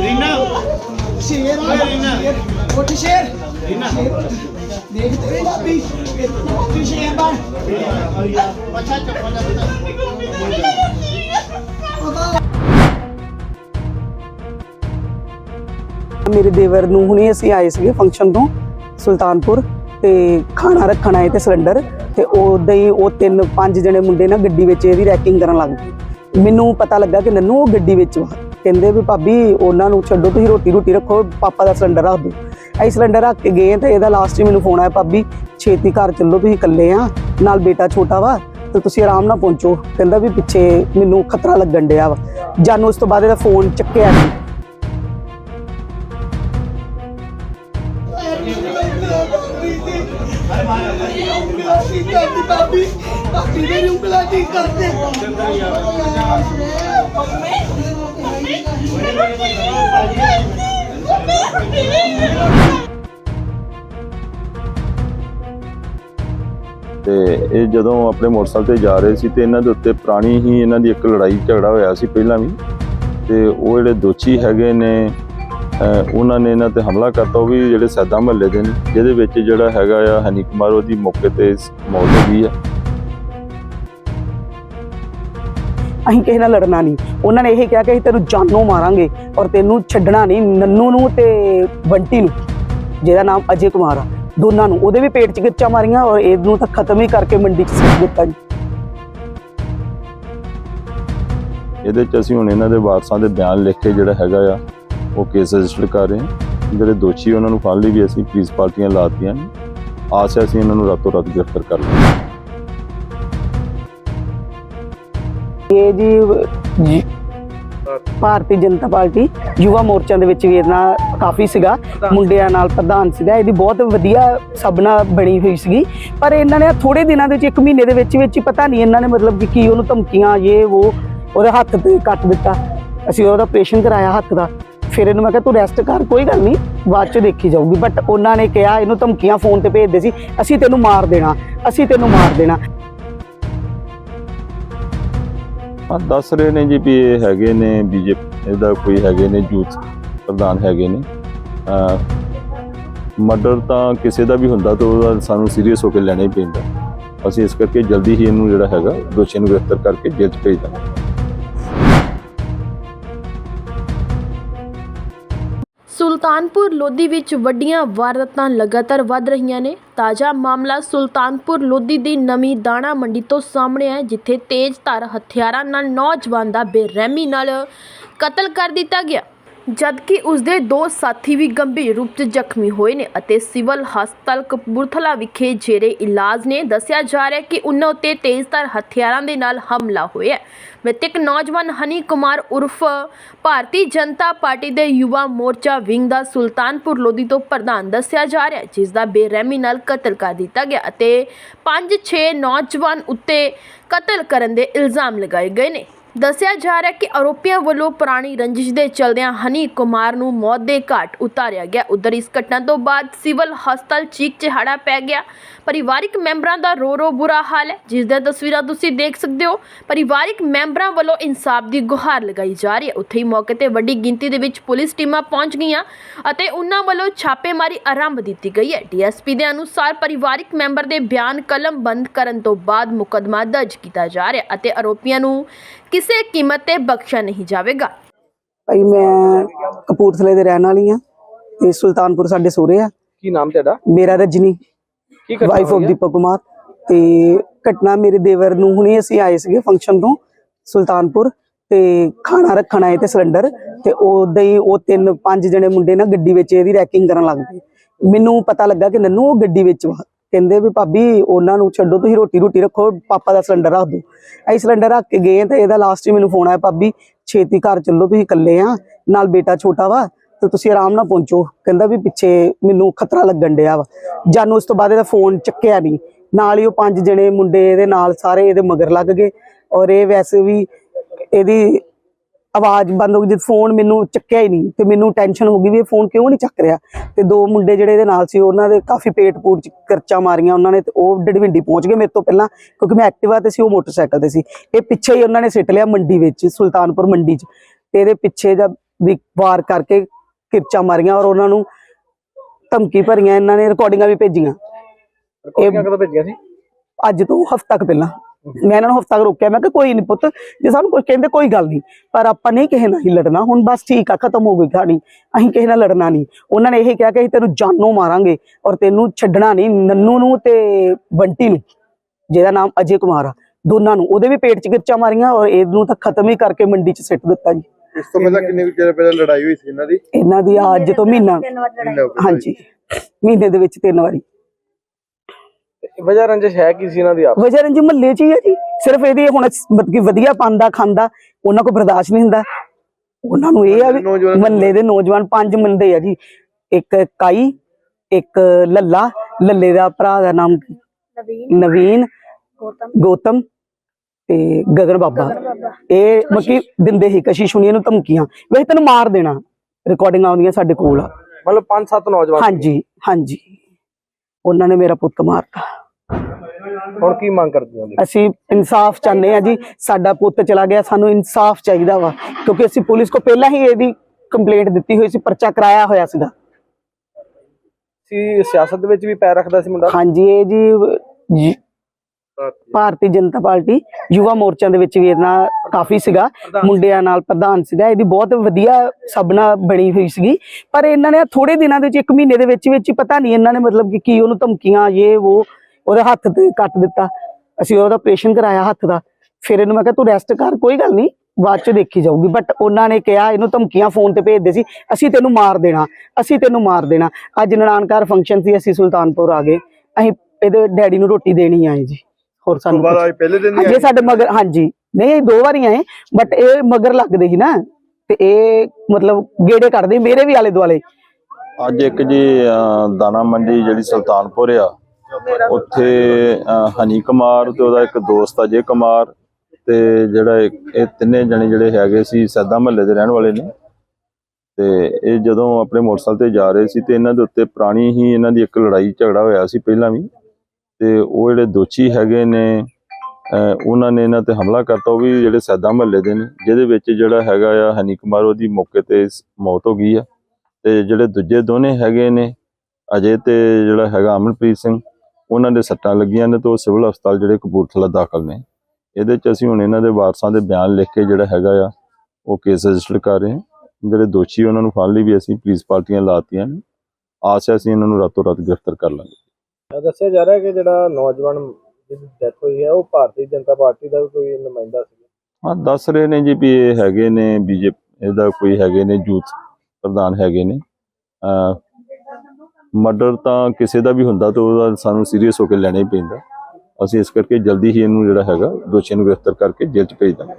ਰੀਨਾ। ਸ਼ੇਰ ਓਏ ਰੀਨਾ। ਉੱਠ ਸ਼ੇਰ। ਰੀਨਾ। ਦੇਖ ਤੇ ਬਾਬੀ ਤੂੰ ਸ਼ੇਰ ਬਣ। ਅੱਛਾ ਚੱਪਾ ਜਾ ਮੇਰੇ ਦੇਵਰ ਨੂੰ ਹੁਣੇ ਅਸੀਂ ਆਏ ਸੀਗੇ ਫੰਕਸ਼ਨ ਤੋਂ ਸੁਲਤਾਨਪੁਰ ਤੇ ਖਾਣਾ ਰੱਖਣ ਆਏ ਤੇ ਸਿਲੰਡਰ। ਤੇ ਉਦਾਂ ਹੀ ਉਹ ਤਿੰਨ ਪੰਜ ਜਣੇ ਮੁੰਡੇ ਨਾ ਗੱਡੀ ਵਿੱਚ ਇਹਦੀ ਰੈਕਿੰਗ ਕਰਨ ਲੱਗ ਗਏ। ਮੈਨੂੰ ਪਤਾ ਲੱਗਾ ਕਿ ਨੰਨੂ ਉਹ ਗੱਡੀ ਵਿੱਚ ਵਾ। ਕਹਿੰਦੇ ਵੀ ਭਾਬੀ ਉਹਨਾਂ ਨੂੰ ਛੱਡੋ, ਤੁਸੀਂ ਰੋਟੀ ਰੋਟੀ ਰੱਖੋ, ਪਾਪਾ ਦਾ ਸਿਲੰਡਰ ਰੱਖ ਦਿਓ। ਅਸੀਂ ਸਿਲੰਡਰ ਰੱਖ ਕੇ ਗਏ ਤੇ ਇਹਦਾ ਲਾਸਟ ਹੀ ਮੈਨੂੰ ਫੋਨ ਆਇਆ, ਭਾਬੀ, ਛੇਤੀ ਘਰ ਚੱਲੋ, ਤੁਸੀਂ ਇਕੱਲੇ ਆ, ਨਾਲ ਬੇਟਾ ਛੋਟਾ ਵਾ, ਤੇ ਤੁਸੀਂ ਆਰਾਮ ਨਾਲ ਪਹੁੰਚੋ। ਕਹਿੰਦਾ ਵੀ ਪਿੱਛੇ ਮੈਨੂੰ ਖਤਰਾ ਲੱਗਣ ਡਿਆ ਵਾ। ਜਾਨੂੰ ਉਸ ਤੋਂ ਬਾਅਦ ਇਹਦਾ ਫੋਨ ਚੱਕਿਆ ਨਹੀਂ ਮੇਰੀ ਕਰਦੇ? ਤੇ ਇਹ ਜਦੋਂ ਆਪਣੇ ਮੋਟਰਸਾਈਕਲ ਤੇ ਜਾ ਰਹੇ ਸੀ ਤੇ ਇਹਨਾਂ ਦੇ ਉੱਤੇ ਪੁਰਾਣੀ ਹੀ ਇਹਨਾਂ ਦੀ ਇੱਕ ਲੜਾਈ ਝਗੜਾ ਹੋਇਆ ਸੀ ਪਹਿਲਾਂ ਵੀ। ਤੇ ਉਹ ਜਿਹੜੇ ਦੋਸ਼ੀ ਹੈਗੇ ਨੇ, ਅਹ ਉਹਨਾਂ ਨੇ ਇਹਨਾਂ ਤੇ ਹਮਲਾ ਕਰਤਾ, ਉਹ ਵੀ ਜਿਹੜੇ ਸੈਦਾ ਮਹੱਲੇ ਦੇ ਨੇ, ਜਿਹਦੇ ਵਿੱਚ ਜਿਹੜਾ ਹੈਗਾ ਆ ਹਨੀ ਕੁਮਾਰ, ਉਹਦੀ ਮੌਕੇ ਤੇ ਮੌਤ ਹੋ ਗਈ ਆ। ਅਸੀਂ ਕਿਸੇ ਨਾਲ ਲੜਨਾ ਨਹੀਂ। ਉਹਨਾਂ ਨੇ ਇਹ ਕਿਹਾ ਕਿ ਅਸੀਂ ਤੈਨੂੰ ਜਾਨੋਂ ਮਾਰਾਂਗੇ ਔਰ ਤੈਨੂੰ ਛੱਡਣਾ ਨਹੀਂ, ਨੰਨੂ ਨੂੰ ਤੇ ਬੰਟੀ ਨੂੰ, ਜਿਹਦਾ ਨਾਮ ਅਜੇ ਕੁਮਾਰ ਆ। ਦੋਨਾਂ ਨੂੰ, ਉਹਦੇ ਵੀ ਪੇਟ 'ਚ ਗਿੱਚਾ ਮਾਰੀਆਂ ਔਰ ਇਹਨੂੰ ਤਾਂ ਖਤਮ ਹੀ ਕਰਕੇ ਮੰਡੀ 'ਚ ਸਿੱਟ ਦਿੱਤਾ ਜੀ। ਇਹਦੇ ਚ ਅਸੀਂ ਹੁਣ ਇਹਨਾਂ ਦੇ ਵਾਰਸਾਂ ਦੇ ਬਿਆਨ ਲਿਖ ਕੇ ਜਿਹੜਾ ਹੈਗਾ ਆ, ਉਹ ਕੇਸ ਰਜਿਸਟਰ ਕਰ ਰਹੇ ਹਾਂ। ਜਿਹੜੇ ਦੋਸ਼ੀ ਉਹਨਾਂ ਨੂੰ ਫੜ ਲਈ ਵੀ ਅਸੀਂ ਪੁਲਿਸ ਪਾਰਟੀਆਂ ਲਾਤੀਆਂ ਆਸ ਹੈ ਅਸੀਂ ਇਹਨਾਂ ਨੂੰ ਰਾਤੋਂ ਰਾਤ ਗ੍ਰਿਫਤਾਰ ਕਰ ਲਵਾਂਗੇ। ਇਹ ਜੀ ਜੀ ਭਾਰਤੀ ਜਨਤਾ ਪਾਰਟੀ ਯੁਵਾ ਮੋਰਚਾ ਦੇ ਵਿੱਚ ਵੀ ਇਹਨਾਂ ਕਾਫੀ ਸੀਗਾ ਮੁੰਡਿਆਂ ਨਾਲ ਪ੍ਰਧਾਨ ਸੀਗਾ ਇਹਦੀ ਬਹੁਤ ਵਧੀਆ ਸਭਨਾ ਬਣੀ ਹੋਈ ਸੀਗੀ। ਪਰ ਇਹਨਾਂ ਨੇ ਥੋੜੇ ਦਿਨਾਂ ਦੇ ਵਿੱਚ ਇੱਕ ਮਹੀਨੇ ਦੇ ਵਿੱਚ ਵਿੱਚ ਹੀ ਪਤਾ ਨਹੀਂ ਇਹਨਾਂ ਨੇ ਮਤਲਬ ਕਿ ਕੀ ਉਹਨੂੰ ਧਮਕੀਆਂ ਇਹ ਉਹ ਉਹਦੇ ਹੱਥ ਤੇ ਕੱਟ ਦਿੱਤਾ। ਅਸੀਂ ਉਹਦਾ ਆਪਰੇਸ਼ਨ ਕਰਾਇਆ ਹੱਥ ਦਾ। ਫਿਰ ਇਹਨੂੰ ਮੈਂ ਕਿਹਾ ਤੂੰ ਰੈਸਟ ਕਰ ਕੋਈ ਗੱਲ ਨਹੀਂ ਬਾਅਦ ਚ ਦੇਖੀ ਜਾਊਗੀ। ਬਟ ਉਹਨਾਂ ਨੇ ਕਿਹਾ ਇਹਨੂੰ ਧਮਕੀਆਂ ਫੋਨ ਤੇ ਭੇਜਦੇ ਸੀ ਅਸੀਂ ਤੈਨੂੰ ਮਾਰ ਦੇਣਾ ਅਸੀਂ ਤੈਨੂੰ ਮਾਰ ਦੇਣਾ। ਹਾਂ, ਦੱਸ ਰਹੇ ਨੇ ਜੀ ਵੀ ਇਹ ਹੈਗੇ ਨੇ ਬੀਜੇਪੀ, ਇਹਦਾ ਕੋਈ ਹੈਗੇ ਨੇ ਯੂਥ ਪ੍ਰਧਾਨ ਹੈਗੇ ਨੇ। ਮਰਡਰ ਤਾਂ ਕਿਸੇ ਦਾ ਵੀ ਹੁੰਦਾ ਤਾਂ ਉਹਦਾ ਸਾਨੂੰ ਸੀਰੀਅਸ ਹੋ ਕੇ ਲੈਣਾ ਹੀ ਪੈਂਦਾ। ਅਸੀਂ ਇਸ ਕਰਕੇ ਜਲਦੀ ਹੀ ਇਹਨੂੰ ਜਿਹੜਾ ਹੈਗਾ ਦੋਸ਼ੀ ਨੂੰ ਗ੍ਰਿਫਤਾਰ ਕਰਕੇ ਜੇਲ੍ਹ 'ਚ ਭੇਜ ਦਾਂਗੇ। ਸੁਲਤਾਨਪੁਰ ਲੋਧੀ ਵਿੱਚ ਵੱਡੀਆਂ ਵਾਰਦਾਤਾਂ ਲਗਾਤਾਰ ਵੱਧ ਰਹੀਆਂ ਨੇ। ਤਾਜ਼ਾ ਮਾਮਲਾ ਸੁਲਤਾਨਪੁਰ ਲੋਧੀ ਦੀ ਨਵੀਂ ਦਾਣਾ ਮੰਡੀ ਤੋਂ ਸਾਹਮਣੇ ਆਇਆ, ਜਿੱਥੇ ਤੇਜ਼ ਧਾਰ ਹਥਿਆਰਾਂ ਨਾਲ ਨੌਜਵਾਨ ਦਾ ਬੇਰਹਿਮੀ ਨਾਲ ਕਤਲ ਕਰ ਦਿੱਤਾ ਗਿਆ। ਜਦਕਿ ਉਸਦੇ ਦੋ ਸਾਥੀ ਵੀ ਗੰਭੀਰ ਰੂਪ 'ਚ ਜ਼ਖਮੀ ਹੋਏ ਨੇ ਅਤੇ ਸਿਵਲ ਹਸਪਤਾਲ ਕਪੂਰਥਲਾ ਵਿਖੇ ਜੇਰੇ ਇਲਾਜ ਨੇ, ਦੱਸਿਆ ਜਾ ਰਿਹਾ ਕਿ ਉਨ੍ਹਾਂ ਉੱਤੇ ਤੇਜ਼ਧਾਰ ਹਥਿਆਰਾਂ ਦੇ ਨਾਲ ਹਮਲਾ ਹੋਇਆ ਹੈ। ਮ੍ਰਿਤਕ ਨੌਜਵਾਨ ਹਨੀ ਕੁਮਾਰ ਉਰਫ ਭਾਰਤੀ ਜਨਤਾ ਪਾਰਟੀ ਦੇ ਯੁਵਾ ਮੋਰਚਾ ਵਿੰਗ ਦਾ ਸੁਲਤਾਨਪੁਰ ਲੋਧੀ ਤੋਂ ਪ੍ਰਧਾਨ ਦੱਸਿਆ ਜਾ ਰਿਹਾ ਜਿਸ ਦਾ ਬੇਰਹਿਮੀ ਨਾਲ ਕਤਲ ਕਰ ਦਿੱਤਾ ਗਿਆ ਅਤੇ 5-6 ਨੌਜਵਾਨ ਉੱਤੇ ਕਤਲ ਕਰਨ ਦੇ ਇਲਜ਼ਾਮ ਲਗਾਏ ਗਏ ਨੇ। ਦੱਸਿਆ ਜਾ ਰਿਹਾ ਕਿ ਆਰੋਪੀਆਂ ਵੱਲੋਂ ਪੁਰਾਣੀ ਰੰਜਿਸ਼ ਦੇ ਚਲਦਿਆਂ ਹਨੀ ਕੁਮਾਰ ਨੂੰ ਮੌਤ ਦੇ ਘਾਟ ਉਤਾਰਿਆ ਗਿਆ। ਉਧਰ ਇਸ ਘਟਨਾ ਤੋਂ ਬਾਅਦ ਸਿਵਲ ਹਸਪਤਾਲ ਚੀਕ ਚਿਹਾੜਾ ਪੈ ਗਿਆ। ਪਰਿਵਾਰਿਕ ਮੈਂਬਰਾਂ ਦਾ ਰੋ ਰੋ ਬੁਰਾ ਹਾਲ ਹੈ। ਜਿਸ ਦੀਆਂ ਤਸਵੀਰਾਂ ਤੁਸੀਂ ਦੇਖ ਸਕਦੇ ਹੋ, ਪਰਿਵਾਰਿਕ ਮੈਂਬਰਾਂ ਵੱਲੋਂ ਇਨਸਾਫ ਦੀ ਗੁਹਾਰ ਲਗਾਈ ਜਾ ਰਹੀ ਹੈ। ਉੱਥੇ ਹੀ ਮੌਕੇ ਤੇ ਵੱਡੀ ਗਿਣਤੀ ਦੇ ਵਿੱਚ ਪੁਲਿਸ ਟੀਮਾਂ ਪਹੁੰਚ ਗਈਆਂ ਅਤੇ ਉਹਨਾਂ ਵੱਲੋਂ ਛਾਪੇਮਾਰੀ ਆਰੰਭ ਦਿੱਤੀ ਗਈ ਹੈ। ਡੀਐਸਪੀ ਦੇ ਅਨੁਸਾਰ ਪਰਿਵਾਰਿਕ ਮੈਂਬਰ ਦੇ ਬਿਆਨ ਕਲਮ ਬੰਦ ਕਰਨ ਤੋਂ ਬਾਅਦ ਮੁਕੱਦਮਾ ਦਰਜ ਕੀਤਾ ਜਾ ਰਿਹਾ ਅਤੇ ਆਰੋਪੀਆਂ ਨੂੰ ਕਿਸੇ ਕੀਮਤ ਤੇ ਬਖਸ਼ਿਆ ਨਹੀਂ ਜਾਵੇਗਾ। ਭਾਈ ਮੈਂ ਕਪੂਰਥਲੇ ਦੇ ਰਹਿਣ ਵਾਲੀ ਆ ਤੇ ਸੁਲਤਾਨਪੁਰ ਸਾਡੇ ਸੋਹਰੇ ਆ। ਕੀ ਨਾਮ ਤੁਹਾਡਾ? ਮੇਰਾ ਰਜਨੀ ਕੀ ਘਟਨਾ ਵਾਈਫ ਆਫ? ਦੀਪਕ ਕੁਮਾਰ। ਤੇ ਘਟਨਾ ਮੇਰੇ ਦੇਵਰ ਨੂੰ ਹੁਣੇ ਅਸੀਂ ਆਏ ਸੀਗੇ ਫੰਕਸ਼ਨ ਤੋਂ ਸੁਲਤਾਨਪੁਰ। ਤੇ ਖਾਣਾ ਰੱਖਣ ਆਏ ਤੇ ਸਿਲੰਡਰ ਤੇ ਉਦਾਂ ਹੀ ਉਹ ਤਿੰਨ ਪੰਜ ਜਣੇ ਮੁੰਡੇ ਨਾ ਗੱਡੀ ਵਿੱਚ ਇਹਦੀ ਰੈਕਿੰਗ ਕਰਨ ਲੱਗ ਪਏ। ਮੈਨੂੰ ਪਤਾ ਲੱਗਾ ਕਿ ਨੰਨੂ ਉਹ ਗੱਡੀ ਵਿੱਚ ਵਾ ਕਹਿੰਦੇ ਵੀ ਭਾਬੀ ਉਹਨਾਂ ਨੂੰ ਛੱਡੋ, ਤੁਸੀਂ ਰੋਟੀ ਰੋਟੀ ਰੱਖੋ, ਪਾਪਾ ਦਾ ਸਿਲੰਡਰ ਰੱਖ ਦਿਓ। ਅਸੀਂ ਸਿਲੰਡਰ ਰੱਖ ਕੇ ਗਏ ਤੇ ਇਹਦਾ ਲਾਸਟ ਹੀ ਮੈਨੂੰ ਫੋਨ ਆਇਆ, ਭਾਬੀ, ਛੇਤੀ ਘਰ ਚੱਲੋ, ਤੁਸੀਂ ਇਕੱਲੇ ਆ, ਨਾਲ ਬੇਟਾ ਛੋਟਾ ਵਾ, ਤੇ ਤੁਸੀਂ ਆਰਾਮ ਨਾਲ ਪਹੁੰਚੋ। ਕਹਿੰਦਾ ਵੀ ਪਿੱਛੇ ਮੈਨੂੰ ਖਤਰਾ ਲੱਗਣ ਡਿਆ ਵਾ। ਜਾਨੂੰ ਉਸ ਤੋਂ ਬਾਅਦ ਇਹਦਾ ਫੋਨ ਚੱਕਿਆ ਨਹੀਂ ਨਾਲ ਹੀ ਉਹ ਪੰਜ ਜਣੇ ਮੁੰਡੇ ਇਹਦੇ ਨਾਲ ਸਾਰੇ ਇਹਦੇ ਮਗਰ ਲੱਗ ਗਏ। ਔਰ ਇਹ ਵੈਸੇ ਵੀ ਇਹਦੀ ਆਵਾਜ਼ ਬੰਦ ਹੋ ਗਈ ਜਦ ਫੋਨ ਮੈਨੂੰ ਚੱਕਿਆ ਹੀ ਨਹੀਂ ਤੇ ਮੈਨੂੰ ਟੈਨਸ਼ਨ ਹੋ ਗਈ ਵੀ ਇਹ ਫੋਨ ਕਿਉਂ ਨਹੀਂ ਚੱਕ ਰਿਹਾ? ਤੇ ਦੋ ਮੁੰਡੇ ਜਿਹੜੇ ਇਹਦੇ ਨਾਲ ਸੀ ਉਹਨਾਂ ਦੇ ਕਾਫੀ ਪੇਟ ਪੂਰ ਚ ਕਰਚਾ ਮਾਰੀਆਂ ਉਹਨਾਂ ਨੇ ਤੇ ਉਹ ਡੜਵਿੰਡੀ ਪਹੁੰਚ ਗਏ ਮੇਰੇ ਤੋਂ ਪਹਿਲਾਂ ਕਿਉਂਕਿ ਮੈਂ ਐਕਟਿਵਾ ਤੇ ਸੀ ਉਹ ਮੋਟਰਸਾਈਕਲ ਤੇ ਸੀ। ਇਹ ਪਿੱਛੇ ਹੀ ਉਹਨਾਂ ਨੇ ਸਿੱਟ ਲਿਆ ਮੰਡੀ ਵਿੱਚ ਸੁਲਤਾਨਪੁਰ ਮੰਡੀ 'ਚ। ਤੇ ਇਹਦੇ ਪਿੱਛੇ ਜਦ ਵੀ ਵਾਰ ਕਰਕੇ ਕਿਰਚਾ ਮਾਰੀਆਂ ਔਰ ਉਹਨਾਂ ਨੂੰ ਧਮਕੀ ਭਰੀਆਂ ਇਹਨਾਂ ਨੇ ਰਿਕਾਰਡਿੰਗਾਂ ਵੀ ਭੇਜੀਆਂ। ਰਿਕਾਰਡਿੰਗਾਂ ਕਦੋਂ ਭੇਜੀਆਂ ਸੀ? ਅੱਜ ਤੋਂ ਹਫ਼ਤਾ ਕੁ ਪਹਿਲਾਂ। ਮੈਂ ਇਹਨਾਂ ਨੂੰ ਹਫ਼ਤਾ ਰੋਕਿਆ ਮੈਂ ਕਿ ਕੋਈ ਨਹੀਂ ਪੁੱਤ ਜੇ ਸਾਨੂੰ ਕੋਈ ਕਹਿੰਦੇ ਕੋਈ ਗੱਲ ਨਹੀਂ ਪਰ ਆਪਾਂ ਨਹੀਂ ਕਿਸੇ ਨਾਲ ਹੀ ਲੜਨਾ ਹੁਣ ਬਸ ਠੀਕ ਆ ਖਤਮ ਹੋ ਗਈ ਕਹਾਣੀ। ਅਸੀਂ ਕਿਸੇ ਨਾਲ ਲੜਨਾ ਨਹੀਂ ਉਹਨਾਂ ਨੇ ਇਹ ਕਿਹਾ ਕਿ ਅਸੀਂ ਤੈਨੂੰ ਜਾਨੋਂ ਮਾਰਾਂਗੇ ਔਰ ਤੈਨੂੰ ਛੱਡਣਾ ਨਹੀਂ ਨੰਨੂ ਨੂੰ ਤੇ ਬੰਟੀ ਨੂੰ ਜਿਹਦਾ ਨਾਮ ਅਜੇ ਕੁਮਾਰ ਆ ਦੋਨਾਂ ਨੂੰ। ਉਹਦੇ ਵੀ ਪੇਟ 'ਚ ਗਿਰਚਾ ਮਾਰੀਆਂ ਔਰ ਇਹਨੂੰ ਤਾਂ ਖਤਮ ਹੀ ਕਰਕੇ ਮੰਡੀ 'ਚ ਸਿੱਟ ਦਿੱਤਾ ਜੀ। ਇਸ ਤੋਂ ਪਹਿਲਾਂ ਕਿੰਨੇ ਕੁ ਚਿਰ ਪਹਿਲਾਂ ਲੜਾਈ ਹੋਈ ਸੀ ਇਹਨਾਂ ਦੀ? ਇਹਨਾਂ ਦੀ ਅੱਜ ਤੋਂ ਮਹੀਨਾ। ਹਾਂਜੀ। ਮਹੀਨੇ ਦੇ ਵਿੱਚ ਤਿੰਨ ਵਾਰੀ। ਵਜ੍ਹਾ ਰੰਜਿਸ਼ ਹੈ ਕੀ ਸੀ ਇਹਨਾਂ ਦੀ ਆਪ? ਵਜ੍ਹਾ ਰੰਜੀ ਮਹੱਲੇ 'ਚ ਹੀ ਹੈ ਜੀ। ਸਿਰਫ ਇਹਦੀ ਹੁਣ ਮਤਲਬ ਕਿ ਵਧੀਆ ਪਾਉਂਦਾ ਖਾਂਦਾ ਉਹਨਾਂ ਕੋ ਬਰਦਾਸ਼ਤ ਨਹੀਂ ਹੁੰਦਾ। ਉਹਨਾਂ ਨੂੰ ਇਹ ਆ ਵੀ ਨੌਜਵਾਨ- ਮਹੱਲੇ ਦੇ ਨੌਜਵਾਨ ਪੰਜ ਮੁੰਡੇ ਆ ਜੀ। ਇੱਕ ਕਾਈ ਇੱਕ ਲੱਲਾ ਲੱਲੇ ਦਾ ਭਰਾ ਦਾ ਨਾਮ ਨਵੀਨ ਗੌਤਮ। ਤੇ ਗਗਨ ਬਾਬਾ। ਇਹ ਮੱਕੀ ਦਿੰਦੇ ਹੀ ਕਸ਼ਿਸ਼ ਹੁਣੀ ਨੂੰ ਧਮਕੀਆਂ। ਵੈਸੇ ਤੈਨੂੰ ਮਾਰ ਦੇਣਾ। ਰਿਕਾਰਡਿੰਗ ਆਉਂਦੀਆਂ ਸਾਡੇ ਕੋਲ ਆ। ਮਤਲਬ ਪੰਜ ਸੱਤ ਨੌਜਵਾਨ ਹਾਂਜੀ ਹਾਂਜੀ। ਉਹਨਾਂ ਨੇ ਮੇਰਾ ਪੁੱਤ ਮਾਰਤਾ। ਹੁਣ ਕੀ ਮੰਗ ਕਰਦੇ ਹੋ? ਅਸੀਂ ਇਨਸਾਫ ਚਾਹੁੰਦੇ ਆ ਜੀ ਸਾਡਾ ਪੁੱਤ ਚਲਾ ਗਿਆ ਸਾਨੂੰ ਇਨਸਾਫ ਚਾਹੀਦਾ ਵਾ ਕਿਉਂਕਿ ਅਸੀਂ ਪੁਲਿਸ ਕੋ ਪਹਿਲਾਂ ਹੀ ਇਹਦੀ ਕੰਪਲੇਂਟ ਦਿੱਤੀ ਹੋਈ ਸੀ ਪਰਚਾ ਕਰਾਇਆ ਹੋਇਆ ਸੀਗਾ। ਸੀ ਸਿਆਸਤ ਦੇ ਵਿੱਚ ਵੀ ਪੈਰ ਰੱਖਦਾ ਸੀ ਮੁੰਡਾ? ਹਾਂਜੀ ਇਹ ਜੀ ਭਾਰਤੀ। ਜਨਤਾ ਪਾਰਟੀ ਯੁਵਾ ਮੋਰਚਾ ਦੇ ਵਿੱਚ ਵੀ ਇਹਨਾਂ ਕਾਫੀ ਸੀਗਾ ਮੁੰਡਿਆਂ ਨਾਲ ਪ੍ਰਧਾਨ ਸੀਗਾ ਇਹਦੀ ਬਹੁਤ ਵਧੀਆ ਸਭਨਾ ਬਣੀ ਹੋਈ ਸੀਗੀ ਪਰ ਇਹਨਾਂ ਨੇ ਥੋੜੇ ਦਿਨਾਂ ਦੇ ਵਿੱਚ ਇੱਕ ਮਹੀਨੇ ਦੇ ਵਿੱਚ ਵਿੱਚ ਪਤਾ ਨਹੀਂ ਇਹਨਾਂ ਨੇ ਮਤਲਬ ਕਿ ਕੀ ਉਹਨੂੰ ਧਮਕੀਆਂ ਇਹ ਉਹ ਉਹਦੇ ਹੱਥ ਤੇ ਕੱਟ ਦਿੱਤਾ। ਅਸੀਂ ਉਹਦਾ ਆਪਰੇਸ਼ਨ ਕਰਾਇਆ ਹੱਥ ਦਾ। ਫਿਰ ਇਹਨੂੰ ਮੈਂ ਕਿਹਾ ਤੂੰ ਰੈਸਟ ਕਰ ਕੋਈ ਗੱਲ ਨਹੀਂ ਬਾਅਦ ਚ ਦੇਖੀ ਜਾਊਗੀ। ਬਟ ਉਹਨਾਂ ਨੇ ਕਿਹਾ ਇਹਨੂੰ ਧਮਕੀਆਂ ਫੋਨ ਤੇ ਭੇਜਦੇ ਸੀ ਅਸੀਂ ਤੈਨੂੰ ਮਾਰ ਦੇਣਾ ਅਸੀਂ ਤੈਨੂੰ ਮਾਰ ਦੇਣਾ। ਅੱਜ ਨਨਾਨਕਾਰ ਫੰਕਸ਼ਨ ਸੀ ਅਸੀਂ ਸੁਲਤਾਨਪੁਰ ਆ ਗਏ। ਅਸੀਂ ਇਹਦੇ ਡੈਡੀ ਨੂੰ ਰੋਟੀ ਦੇਣੀ ਆਏ ਜੀ। ਹੋਰ ਸਾਨੂੰ ਬਾਅਦ ਅੱਜ ਪਹਿਲੇ ਦਿਨ ਹੀ ਸਾਡੇ ਮਗਰ ਹਾਂਜੀ। ਨਹੀਂ ਦੋ ਵਾਰੀ ਆਏ ਬਟ ਇਹ ਮਗਰ ਲੱਗਦੇ ਸੀ ਨਾ। ਤੇ ਇਹ ਮਤਲਬ ਗੇੜੇ ਕੱਢਦੇ ਮੇਰੇ ਵੀ ਆਲੇ ਦੁਆਲੇ ਅੱਜ ਇੱਕ ਜੀ ਦਾਣਾ ਮੰਡੀ ਜਿਹੜੀ ਸੁਲਤਾਨਪੁਰ ਆ ਉੱਥੇ ਹਨੀ ਕੁਮਾਰ ਤੇ ਉਹਦਾ ਇੱਕ ਦੋਸਤ ਅਜੇ ਕੁਮਾਰ, ਤੇ ਜਿਹੜਾ ਇਹ ਤਿੰਨੇ ਜਣੇ ਜਿਹੜੇ ਹੈਗੇ ਸੀ, ਸੈਦਾ ਮਹੱਲੇ ਦੇ ਰਹਿਣ ਵਾਲੇ ਨੇ। ਤੇ ਇਹ ਜਦੋਂ ਆਪਣੇ ਮੋਟਰਸਾਈਕਲ ਤੇ ਜਾ ਰਹੇ ਸੀ, ਤੇ ਇਹਨਾਂ ਦੇ ਉੱਤੇ ਪੁਰਾਣੀ ਹੀ ਇਹਨਾਂ ਦੀ ਇੱਕ ਲੜਾਈ, ਝਗੜਾ ਹੋਇਆ ਸੀ ਪਹਿਲਾਂ ਵੀ। ਤੇ ਉਹ ਜਿਹੜੇ ਦੋਸ਼ੀ ਹੈਗੇ ਨੇ ਉਹਨਾਂ ਨੇ ਇਹਨਾਂ ਤੇ ਹਮਲਾ ਕਰਤਾ, ਉਹ ਵੀ ਜਿਹੜੇ ਸੈਦਾ ਮਹੱਲੇ ਦੇ ਨੇ, ਜਿਹਦੇ ਵਿੱਚ ਜਿਹੜਾ ਹੈਗਾ ਆ, ਹਨੀ ਕੁਮਾਰ ਉਹਦੀ ਮੌਕੇ ਤੇ ਮੌਤ ਹੋ ਗਈ ਆ। ਤੇ ਜਿਹੜੇ ਦੂਜੇ ਦੋਨੇ ਹੈਗੇ ਨੇ, ਅਜੇ ਤੇ ਜਿਹੜਾ ਹੈਗਾ ਅਮਨਪ੍ਰੀਤ ਸਿੰਘ ਉਹਨਾਂ ਦੇ ਸੱਟਾਂ ਲੱਗੀਆਂ ਨੇ ਤੇ ਉਹ ਸਿਵਲ ਹਸਪਤਾਲ ਜਿਹੜੇ ਕਪੂਰਥਲਾ ਦਾਖਲ ਨੇ। ਇਹਦੇ ਚ ਅਸੀਂ ਹੁਣ ਇਹਨਾਂ ਦੇ ਵਾਰਸਾਂ ਦੇ ਬਿਆਨ ਲਿਖ ਕੇ ਜਿਹੜਾ ਹੈਗਾ ਆ ਉਹ ਕੇਸ ਰਜਿਸਟਰ ਕਰ ਰਹੇ ਹਾਂ। ਜਿਹੜੇ ਦੋਸ਼ੀ ਉਹਨਾਂ ਨੂੰ ਫੜ ਲਈ ਵੀ ਅਸੀਂ ਪੁਲਿਸ ਪਾਰਟੀਆਂ ਲਾਤੀਆਂ ਨੇ। ਆਸ ਹੈ ਅਸੀਂ ਇਹਨਾਂ ਨੂੰ ਰਾਤੋਂ ਰਾਤ ਗ੍ਰਿਫਤਾਰ ਕਰ ਲਾਂਗੇ। ਦੱਸਿਆ ਜਾ ਰਿਹਾ ਕਿ ਜਿਹੜਾ ਨੌਜਵਾਨ ਜਿਹਦੀ ਡੈਥ ਹੋਈ ਹੈ ਉਹ ਭਾਰਤੀ ਜਨਤਾ ਪਾਰਟੀ ਦਾ ਕੋਈ ਨੁਮਾਇੰਦਾ ਸੀ? ਹਾਂ ਦੱਸ ਰਹੇ ਨੇ ਜੀ ਵੀ ਇਹ ਹੈਗੇ ਨੇ ਬੀਜੇਪੀ ਇਹਦਾ ਕੋਈ ਹੈਗੇ ਨੇ ਯੂਥ ਪ੍ਰਧਾਨ ਹੈਗੇ ਨੇ। ਮਰਡਰ ਤਾਂ ਕਿਸੇ ਦਾ ਵੀ ਹੁੰਦਾ ਤਾਂ ਉਹਦਾ ਸਾਨੂੰ ਸੀਰੀਅਸ ਹੋ ਕੇ ਲੈਣਾ ਹੀ ਪੈਂਦਾ। ਅਸੀਂ ਇਸ ਕਰਕੇ ਜਲਦੀ ਹੀ ਇਹਨੂੰ ਜਿਹੜਾ ਹੈਗਾ ਦੋਸ਼ੀ ਨੂੰ ਗ੍ਰਿਫਤਾਰ ਕਰਕੇ ਜੇਲ੍ਹ 'ਚ ਭੇਜ ਦਾਂਗੇ।